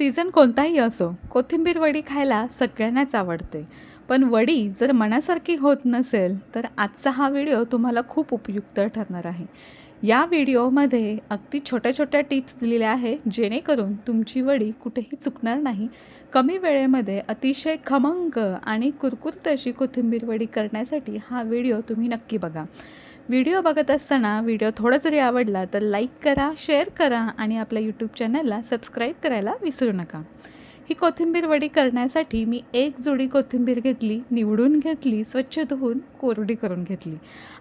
Season कोणताही असो कोथिंबीर वडी खायला सगळ्यांनाच आवडते. पण वडी जर मनासारखी होत नसेल तर आजचा हा व्हिडिओ तुम्हाला खूप उपयुक्त ठरणार आहे. या व्हिडिओमध्ये अगदी छोट्या छोट्या टिप्स दिलेल्या आहे जेणेकरून तुमची वडी कुठेही चुकणार नाही. कमी वेळेमध्ये अतिशय खमंग आणि कुरकुरत अशी कोथिंबीर वडी करण्यासाठी हा व्हिडिओ तुम्ही नक्की बघा. व्हिडिओ बघत असताना व्हिडिओ थोडा जरी आवडला तर लाईक करा शेअर करा आणि आपल्या यूट्यूब चॅनलला सबस्क्राईब करायला विसरू नका. ही कोथिंबीर वडी करण्यासाठी मी एक जोडी कोथिंबीर घेतली निवडून घेतली स्वच्छ धुवून कोरडी करून घेतली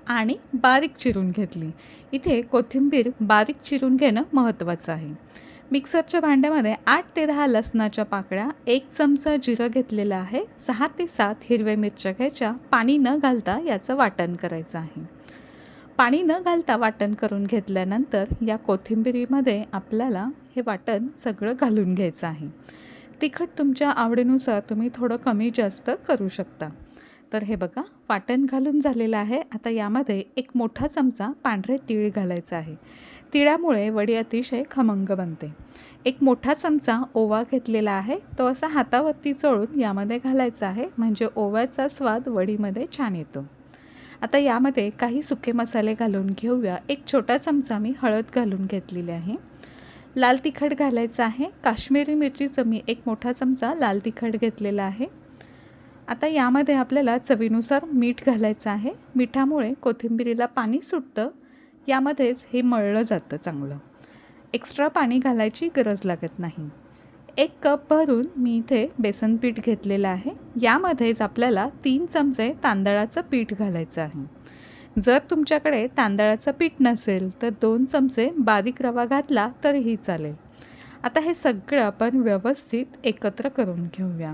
आणि बारीक चिरून घेतली. इथे कोथिंबीर बारीक चिरून घेणं महत्त्वाचं आहे. मिक्सरच्या भांड्यामध्ये आठ ते दहा लसणाच्या पाकळ्या एक चमचा जिरं घेतलेलं आहे सहा ते सात हिरव्या मिरच्या घ्यायच्या पाणी न घालता याचं वाटण करायचं आहे. पाणी न घालता वाटण करून घेतल्यानंतर या कोथिंबिरीमध्ये आपल्याला हे वाटण सगळं घालून घ्यायचं आहे. तिखट तुमच्या आवडीनुसार तुम्ही थोडं कमी जास्त करू शकता. तर हे बघा वाटण घालून झालेलं आहे. आता यामध्ये एक मोठा चमचा पांढरे तीळ घालायचा आहे. तिळामुळे वडी अतिशय खमंग बनते. एक मोठा चमचा ओवा घेतलेला आहे. तो असा हातावरती चोळून यामध्ये घालायचा आहे. म्हणजे ओव्याचा स्वाद वडीमध्ये छान येतो. आता यामध्ये काही सुके मसाले घालून घेऊया. एक छोटा चमचा मी हळद घालून घेतलेली आहे. लाल तिखट घालायचं आहे. काश्मीरी मिरचीचं मी एक मोठा चमचा लाल तिखट घेतलेला आहे. आता यामध्ये आपल्याला चवीनुसार मीठ घालायचं आहे. मिठामुळे कोथिंबिरीला पाणी सुटतं. यामध्येच हे मळलं जातं चांगलं. एक्स्ट्रा पाणी घालायची गरज लागत नाही. एक कप भरून मी इथे बेसन पीठ घेतलेलं आहे. यामध्येच आपल्याला तीन चमचे तांदळाचं पीठ घालायचं आहे. जर तुमच्याकडे तांदळाचं पीठ नसेल तर दोन चमचे बारीक रवा घातला तरीही चालेल. आता हे सगळं आपण व्यवस्थित एकत्र करून घेऊया.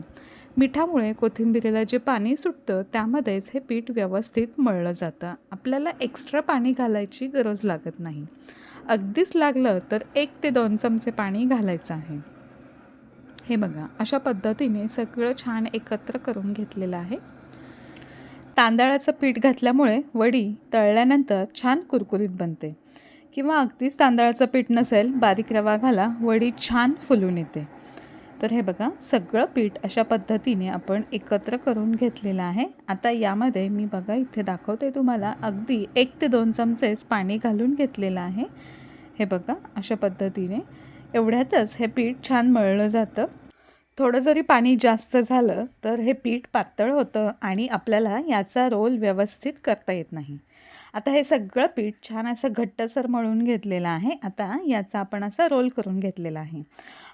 मिठामुळे कोथिंबिरीला जे पाणी सुटतं त्यामध्येच हे पीठ व्यवस्थित मळलं जातं. आपल्याला एक्स्ट्रा पाणी घालायची गरज लागत नाही. अगदीच लागलं तर एक ते दोन चमचे पाणी घालायचं आहे. हे बघा अशा पद्धतीने सगळं छान एकत्र करून घेतलेलं आहे. तांदळाचं पीठ घातल्यामुळे वडी तळल्यानंतर छान कुरकुरीत बनते. किंवा अगदीच तांदळाचं पीठ नसेल बारीक रवा घाला वडी छान फुलून येते. तर हे बघा सगळं पीठ अशा पद्धतीने आपण एकत्र करून घेतलेलं आहे. आता यामध्ये मी बघा इथे दाखवते तुम्हाला अगदी एक ते दोन चमचेच पाणी घालून घेतलेलं आहे. हे बघा अशा पद्धतीने एवढ्यातच हे पीठ छान मळलं जातं. थोडं जरी पाणी जास्त झालं तर हे पीठ पातळ होतं आणि आपल्याला याचा रोल व्यवस्थित करता येत नाही. आता हे सगळं पीठ छान असं घट्टसर मळून घेतलेलं आहे. आता याचा आपण असा रोल करून घेतलेला आहे.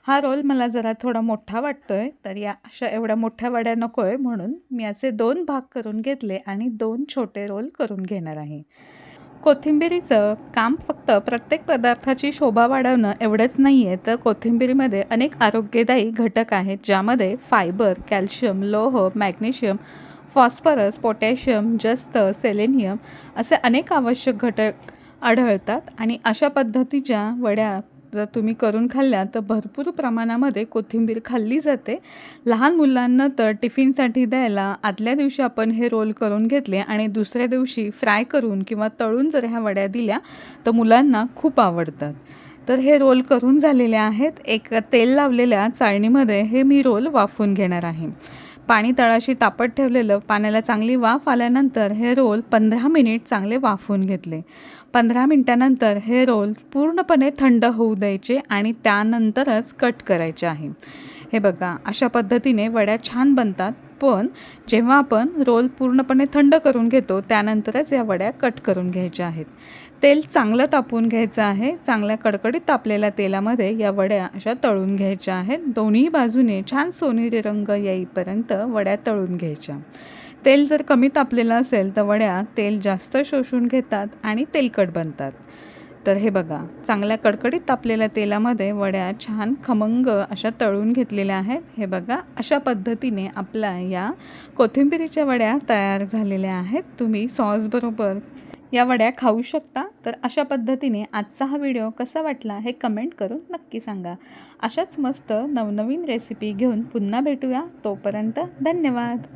हा रोल मला जरा थोडा मोठा वाटतो आहे तर या अशा एवढ्या मोठ्या वड्या नको आहे म्हणून मी याचे दोन भाग करून घेतले आणि दोन छोटे रोल करून घेणार आहे. कोथिंबिरीचं काम फक्त प्रत्येक पदार्थाची शोभा वाढवणं एवढंच नाही आहे तर कोथिंबिरीमध्ये अनेक आरोग्यदायी घटक आहेत ज्यामध्ये फायबर कॅल्शियम लोह मॅग्नेशियम फॉस्फरस पोटॅशियम जस्त सेलेनियम असे अनेक आवश्यक घटक आढळतात. आणि अशा पद्धतीच्या वड्या जर तुम्ही करून खाल्ल्या तर भरपूर प्रमाणामध्ये कोथिंबीर खाल्ली जाते. लहान मुलांना तर टिफिनसाठी द्यायला आदल्या दिवशी आपण हे रोल करून घेतले आणि दुसऱ्या दिवशी फ्राय करून किंवा तळून जर ह्या वड्या दिल्या तर मुलांना खूप आवडतात. तर हे रोल करून झालेले आहेत. एक तेल लावलेल्या चाळणीमध्ये हे मी रोल वाफून घेणार आहे. पाणी तळाशी तापत ठेवलेलं पाण्याला चांगली वाफ आल्यानंतर हे रोल पंधरा मिनिट चांगले वाफून घेतले. पंधरा मिनटानंतर हे रोल पूर्णपणे थंड होऊ द्यायचे आणि त्यानंतरच कट करायचे आहे. हे बघा अशा पद्धतीने वड्या छान बनतात पण जेव्हा आपण रोल पूर्णपणे थंड करून घेतो त्यानंतरच या वड्या कट करून घ्यायच्या आहेत. तेल चांगलं तापवून घ्यायचं आहे. चांगल्या कडकडीत तापलेल्या तेलामध्ये या वड्या अशा तळून घ्यायच्या आहेत. दोन्ही बाजूने छान सोनेरी रंग येईपर्यंत वड्या तळून घ्यायच्या. तेल जर कमी तापलेलं असेल तर वड्या तेल जास्त शोषून घेतात आणि तेलकट बनतात. तर हे बघा चांगल्या कडकडीत तापलेल्या तेलामध्ये वड्या छान खमंग अशा तळून घेतलेल्या आहेत. हे बघा अशा पद्धतीने आपल्या या कोथिंबिरीच्या वड्या तयार झालेल्या आहेत. तुम्ही सॉसबरोबर या वड्या खाऊ शकता. तर अशा पद्धतीने आजचा हा व्हिडिओ कसा वाटला हे कमेंट करून नक्की सांगा. अशाच मस्त नवनवीन रेसिपी घेऊन पुन्हा भेटूया. तोपर्यंत धन्यवाद.